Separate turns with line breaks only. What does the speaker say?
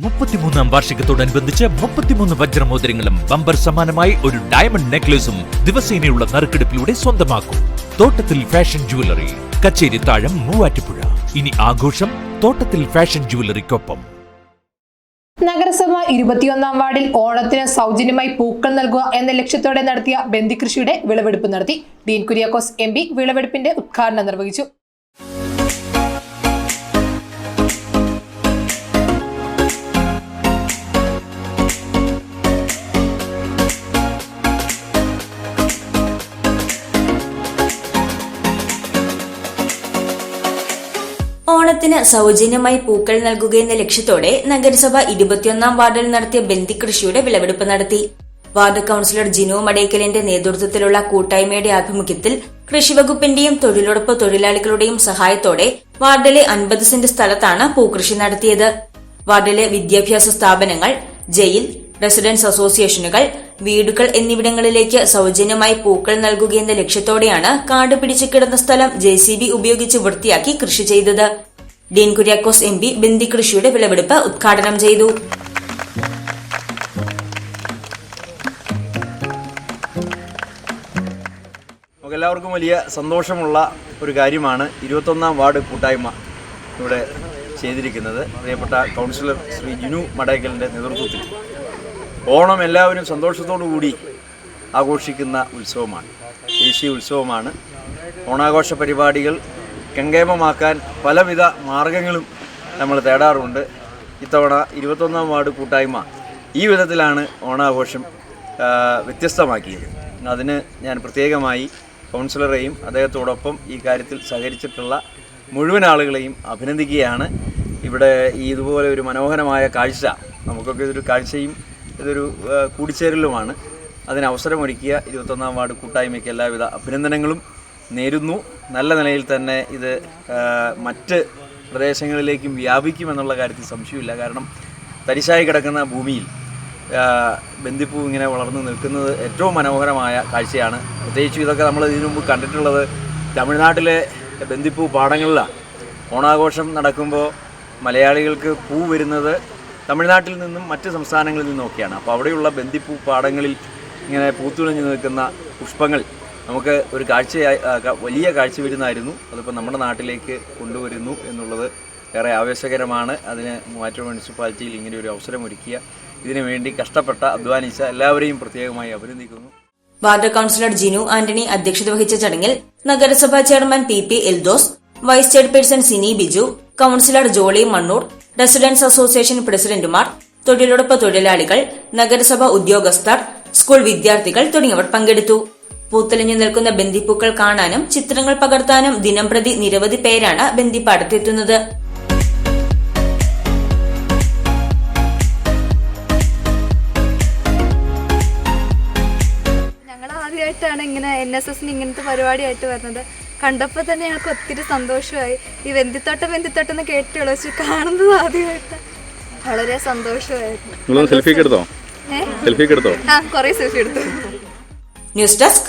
മുപ്പത്തിമൂന്നാം വാർഷികത്തോടനുബന്ധിച്ച് മുപ്പത്തിമൂന്ന് വജ്രമോതിരങ്ങളും ബമ്പർ സമാനമായി ഒരു ഡയമണ്ട് നെക്ലേസും ദിവസേനയുള്ള നറുക്കെടുപ്പിലൂടെ സ്വന്തമാക്കും. തോട്ടത്തിൽ ഫാഷൻ ജുവലറി കച്ചേരി താഴം മൂവാറ്റുപുഴ. ഇനി ആഘോഷം തോട്ടത്തിൽ ഫാഷൻ ജുവലറിക്കൊപ്പം
നഗരസഭ ഇരുപത്തിയൊന്നാം വാർഡിൽ ഓണത്തിന് സൗജന്യമായി പൂക്കൾ നൽകുക എന്ന ലക്ഷ്യത്തോടെ നടത്തിയ ബന്ദികൃഷിയുടെ വിളവെടുപ്പ് നടത്തി. ഡീൻ കുര്യാക്കോസ് എം വിളവെടുപ്പിന്റെ ഉദ്ഘാടനം നിർവഹിച്ചു.
ഓണത്തിന് സൗജന്യമായി പൂക്കൾ നൽകുകയെന്ന ലക്ഷ്യത്തോടെ നഗരസഭ ഇരുപത്തിയൊന്നാം വാർഡിൽ നടത്തിയ ബന്ദികൃഷിയുടെ വിളവെടുപ്പ് നടത്തി. വാർഡ് കൌൺസിലർ ജിനു മടേക്കലിന്റെ നേതൃത്വത്തിലുള്ള കൂട്ടായ്മയുടെ ആഭിമുഖ്യത്തിൽ കൃഷിവകുപ്പിന്റെയും തൊഴിലുറപ്പ് തൊഴിലാളികളുടെയും സഹായത്തോടെ വാർഡിലെ അൻപത് സെന്റ് സ്ഥലത്താണ് പൂക്കൃഷി നടത്തിയത്. വാർഡിലെ വിദ്യാഭ്യാസ സ്ഥാപനങ്ങൾ ജയിൽ റെസിഡൻസ് അസോസിയേഷനുകൾ വീടുകൾ എന്നിവിടങ്ങളിലേക്ക് സൗജന്യമായി പൂക്കൾ നൽകുകയെന്ന ലക്ഷ്യത്തോടെയാണ് കാട് പിടിച്ചു കിടന്ന സ്ഥലം ജെ ഉപയോഗിച്ച് വൃത്തിയാക്കി കൃഷി ചെയ്തത്. ഡീൻ കുര്യാക്കോസ് എം പി ബന്ദി കൃഷിയുടെ വിളവെടുപ്പ് ഉദ്ഘാടനം ചെയ്തു.
എല്ലാവർക്കും വലിയ സന്തോഷമുള്ള ഒരു കാര്യമാണ് ഇരുപത്തൊന്നാം വാർഡ് കൂട്ടായ്മ ഇവിടെ ചെയ്തിരിക്കുന്നത്. പ്രിയപ്പെട്ട കൗൺസിലർ ശ്രീ ജിനു മടയ്ക്കലിന്റെ നേതൃത്വത്തിൽ. ഓണം എല്ലാവരും സന്തോഷത്തോടു കൂടി ആഘോഷിക്കുന്ന ഉത്സവമാണ്. ദേശീയ ഉത്സവമാണ്. ഓണാഘോഷ പരിപാടികൾ കങ്കേമമാക്കാൻ പലവിധ മാർഗങ്ങളും നമ്മൾ തേടാറുണ്ട്. ഇത്തവണ ഇരുപത്തൊന്നാം വാർഡ് കൂട്ടായ്മ ഈ വിധത്തിലാണ് ഓണാഘോഷം വ്യത്യസ്തമാക്കിയത്. അതിന് ഞാൻ പ്രത്യേകമായി കൗൺസിലറെയും അദ്ദേഹത്തോടൊപ്പം ഈ കാര്യത്തിൽ സഹകരിച്ചിട്ടുള്ള മുഴുവൻ ആളുകളെയും അഭിനന്ദിക്കുകയാണ്. ഇവിടെ ഈ ഇതുപോലെ ഒരു മനോഹരമായ കാഴ്ച നമുക്കൊക്കെ ഇതൊരു കാഴ്ചയും ഇതൊരു കൂടിച്ചേരലുമാണ്. അതിന് അവസരമൊരുക്കിയ ഇരുപത്തൊന്നാം വാർഡ് കൂട്ടായ്മയ്ക്ക് എല്ലാവിധ അഭിനന്ദനങ്ങളും നേരുന്നു. നല്ല നിലയിൽ തന്നെ ഇത് മറ്റ് പ്രദേശങ്ങളിലേക്കും വ്യാപിക്കുമെന്നുള്ള കാര്യത്തിൽ സംശയമില്ല കാരണം തരിശായി കിടക്കുന്ന ഭൂമിയിൽ ബന്ദിപ്പൂ ഇങ്ങനെ വളർന്നു നിൽക്കുന്നത് ഏറ്റവും മനോഹരമായ കാഴ്ചയാണ്. പ്രത്യേകിച്ചും ഇതൊക്കെ നമ്മൾ ഇതിനു മുമ്പ് കണ്ടിട്ടുള്ളത് തമിഴ്നാട്ടിലെ ബന്ദിപ്പൂ പാടങ്ങളിലാണ്. ഓണാഘോഷം നടക്കുമ്പോൾ മലയാളികൾക്ക് പൂ വരുന്നത് തമിഴ്നാട്ടിൽ നിന്നും മറ്റ് സംസ്ഥാനങ്ങളിൽ നിന്നും നിന്നൊക്കെയാണ് അപ്പോൾ അവിടെയുള്ള ബന്ദിപ്പൂ പാടങ്ങളിൽ ഇങ്ങനെ പൂത്തുലഞ്ഞു നിൽക്കുന്ന പുഷ്പങ്ങൾ നമുക്ക് ഒരു കാഴ്ച വലിയ കാഴ്ച വരുന്നായിരുന്നു അതിപ്പോൾ നമ്മുടെ നാട്ടിലേക്ക് കൊണ്ടുവരുന്നു എന്നുള്ളത് ഏറെ ആവേശകരമാണ്. അതിന് മൂവാറ്റുപുഴ മുനിസിപ്പാലിറ്റിയിൽ ഇങ്ങനെ ഒരു അവസരമൊരുക്കിയ ഇതിനു വേണ്ടി കഷ്ടപ്പെട്ട അധ്വാനിച്ച എല്ലാവരെയും പ്രത്യേകമായി അഭിനന്ദിക്കുന്നു.
വാർഡ് കൌൺസിലർ ജിനു ആന്റണി അധ്യക്ഷത വഹിച്ച ചടങ്ങിൽ നഗരസഭാ chairman P P Eldhose vice chairperson Sini Biju councillor Jolly Mannoor residents association പ്രസിഡന്റുമാർ തൊഴിലുറപ്പ് തൊഴിലാളികൾ നഗരസഭാ ഉദ്യോഗസ്ഥർ സ്കൂൾ വിദ്യാർത്ഥികൾ തുടങ്ങിയവർ പങ്കെടുത്തു. പൂത്തലിഞ്ഞു നിൽക്കുന്ന ബന്ദിപ്പൂക്കൾ കാണാനും ചിത്രങ്ങൾ പകർത്താനും ദിനംപ്രതി നിരവധി പേരാണ് ബന്ദിപ്പാടത്തെത്തുന്നത്
ഞങ്ങൾ ആദ്യമായിട്ടാണ് ഇങ്ങനെ എൻ എസ് എസിന് ഇങ്ങനത്തെ പരിപാടിയായിട്ട് വരുന്നത്. കണ്ടപ്പോൾ തന്നെ ഞങ്ങൾക്ക് ഒത്തിരി സന്തോഷമായി. ഈ വെന്തിത്തോട്ടം വെന്തിത്തോട്ടം എന്ന് കേട്ടുള്ളൂ പക്ഷെ കാണുന്നത് ആദ്യമായിട്ട്. വളരെ സന്തോഷമായിരുന്നു.
സെൽഫി എടുത്തോ? സെൽഫി എടുത്തോ?
ആ കുറേ സെൽഫി എടുത്തു.
News desk